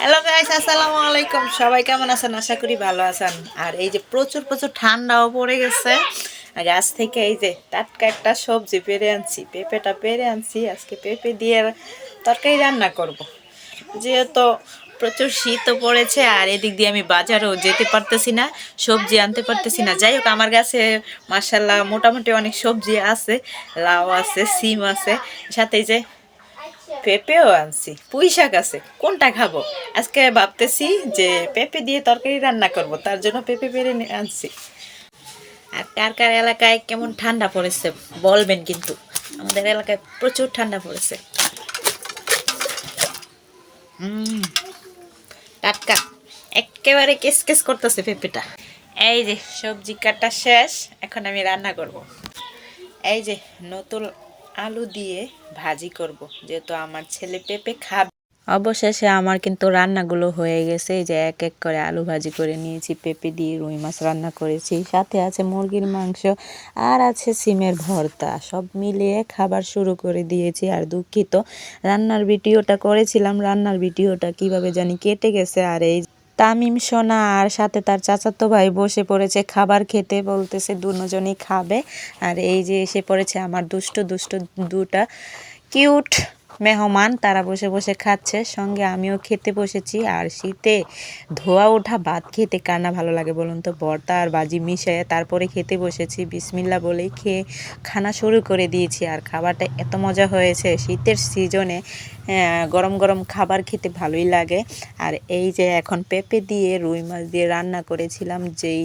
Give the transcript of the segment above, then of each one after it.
Hello guys আসসালামু আলাইকুম। সবাই কেমন আছেন? আশা করি ভালো আছেন। আর এই যে প্রচুর প্রচুর ঠান্ডাও পড়ে গেছে। গাছ থেকে এই যে টাটকা একটা সবজি পেরে আনছি, পেঁপেটা পেরে আনছি। আজকে পেঁপে দিয়ে তরকারি রান্না করব। যেহেতু প্রচুর শীতও পড়েছে, আর এদিক দিয়ে আমি বাজারও যেতে পারতেছি না, সবজি আনতে পারতেছি না। যাই হোক, আমার কাছে মার্শাল্লাহ মোটামুটি অনেক সবজি আছে, লাউ আছে, সিম আছে। সাথে যে পেঁপেও আনছি। পুঁই শাক আছে। কোনটা খাব? আজকে ভাবতেছি যে পেঁপে দিয়ে তরকারি রান্না করব, তার জন্য পেঁপে পেরে আনছি। আর কার কার এলাকায় কেমন ঠান্ডা পড়েছে বলবেন কিন্তু। আমাদের এলাকায় প্রচুর ঠান্ডা পড়েছে। টাটকা। একেবারে কেস কেস করতেছে পেঁপেটা। এই যে সবজি কাটা শেষ, এখন আমি রান্না করব। এই যে নতুন আলু দিয়ে ভাজি করব, যেহেতু আমার ছেলে পেঁপে খাবে। অবশেষে আমার কিন্তু রান্নাগুলো হয়ে গেছে যে এক এক করে আলু ভাজি করে নিয়েছি, পেঁপে দিয়ে রুই মাছ রান্না করেছি, সাথে আছে মুরগির মাংস আর আছে সিমের ভর্তা। সব মিলিয়ে খাবার শুরু করে দিয়েছি আর দুঃখিত, রান্নার ভিডিওটা করেছিলাম, রান্নার ভিডিওটা কীভাবে জানি কেটে গেছে আর এই তামিম সোনা আর সাথে তার চাচাতো ভাই বসে পড়েছে খাবার খেতে, বলতেছে দুজনই খাবে। আর এই যে এসে পড়েছে আমার দুষ্ট দুষ্ট দুটা কিউট মেহমান, তারা বসে বসে খাচ্ছে। সঙ্গে আমিও খেতে বসেছি। আর শীতে ধোয়া, ওঠা, ভাত খেতে কার না ভালো লাগে বলুন তো? ভর্তা আর বাজি মিশিয়ে তারপরে খেতে বসেছি। বিসমিল্লা বলেই খেয়ে খানা শুরু করে দিয়েছি। আর খাবারটা এত মজা হয়েছে। শীতের সিজনে গরম গরম খাবার খেতে ভালোই লাগে। আর এই যে এখন পেঁপে দিয়ে, রুই মাছ দিয়ে রান্না করেছিলাম, যেই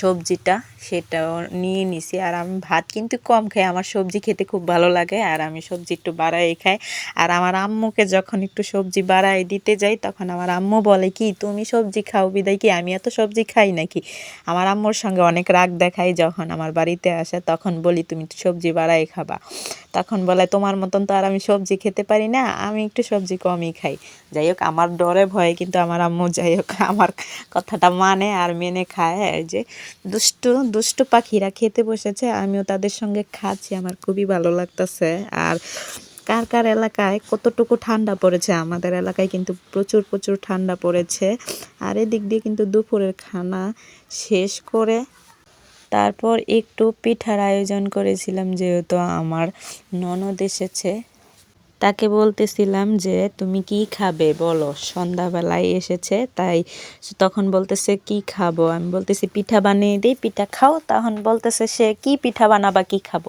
সবজিটা, সেটাও নিয়ে নিছি। আর আমি ভাত কিন্তু কম খাই। আমার সবজি খেতে খুব ভালো লাগে। আর আমি সবজি একটু বাড়াই খাই। আর আমার আম্মুকে যখন একটু সবজি বাড়াই দিতে যাই, তখন আমার আম্মু বলে, কি, তুমি সবজি খাও? বিদায় কি? আমি এত সবজি খাই নাকি? আমার আম্মুর সঙ্গে অনেক রাগ দেখাই যখন আমার বাড়িতে আসে, তখন বলি, তুমি সবজি বাড়াই খাবা। তখন বলে, তোমার মতন তো আর আমি সবজি খেতে পারি না, আমি একটু সবজি কমই খাই। যাই হোক, আমার ডরে ভয়ে কিন্তু আমার আম্মু, যাই হোক, আমার কথাটা মানে আর মেনে খায়। যে দুষ্টু দুষ্টু পাখিরা খেতে বসেছে, আমিও তাদের সঙ্গে খাচ্ছি, আমার খুবই ভালো লাগতেছে। আর কার কার এলাকায় কতটুকু ঠান্ডা পড়েছে? আমাদের এলাকায় কিন্তু প্রচুর প্রচুর ঠান্ডা পড়েছে। আর এদিক দিয়ে কিন্তু দুপুরের খানা শেষ করে তারপর একটু পিঠার আয়োজন করেছিলাম যেহেতু আমার ননদ এসেছে। তাকে বলতেছিলাম যে, তুমি কি খাবে বলো? সন্ধ্যাবেলায় এসেছে, তাই তখন বলতেছে, কি খাব? আমি বলতেছি, পিঠা বানিয়ে দিই, পিঠা খাও। তখন বলতেছে সে, কি পিঠা বানাবা, কি খাব?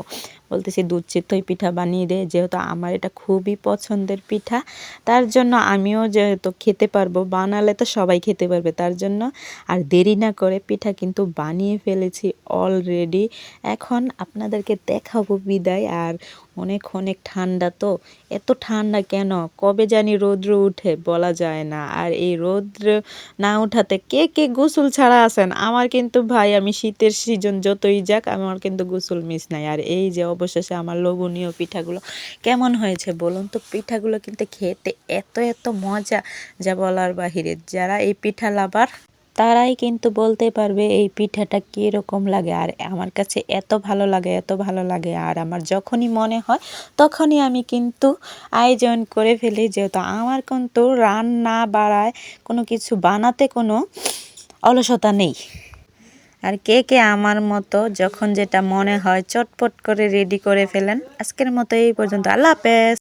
বলতেছি দুধ চিত্তই পিঠা বানিয়ে দে, যেহেতু আমার এটা খুবই পছন্দের পিঠা। তার জন্য আমিও যেহেতু খেতে পারব, বানালে তো সবাই খেতে পারবে, তার জন্য আর দেরি না করে পিঠা কিন্তু বানিয়ে ফেলেছি অলরেডি এখন আপনাদেরকে দেখাবো বিদায়, আর অনেক অনেক ঠান্ডা তো, এত ঠান্ডা কেন? কবে জানি রৌদ্র উঠে, বলা যায় না। আর এই রৌদ্র না উঠাতে কে কে গোসল ছাড়া আছেন? আমার কিন্তু ভাই, আমি শীতের সিজন যতই যাক, আমার কিন্তু গোসল মিস নাই। আর এই যে অবশেষে আমার লোভনীয় পিঠাগুলো। কেমন হয়েছে বলুন তো? পিঠাগুলো কিন্তু খেতে এত এত মজা, যা বলার বাহিরে। যারা এই পিঠা লাভার, তারাই কিন্তু বলতে পারবে এই পিঠাটা কীরকম লাগে। আর আমার কাছে এত ভালো লাগে, এত ভালো লাগে। আর আমার যখনই মনে হয়, তখনই আমি কিন্তু আয়োজন করে ফেলি। যেহেতু আমার কিন্তু রান্না বাড়ায় কোনো কিছু বানাতে কোনো অলসতা নেই। আর কে কে আমার মতো যখন যেটা মনে হয় চটপট করে রেডি করে ফেলেন, আজকের মতো এই পর্যন্ত। আল্লাহ হাফেজ।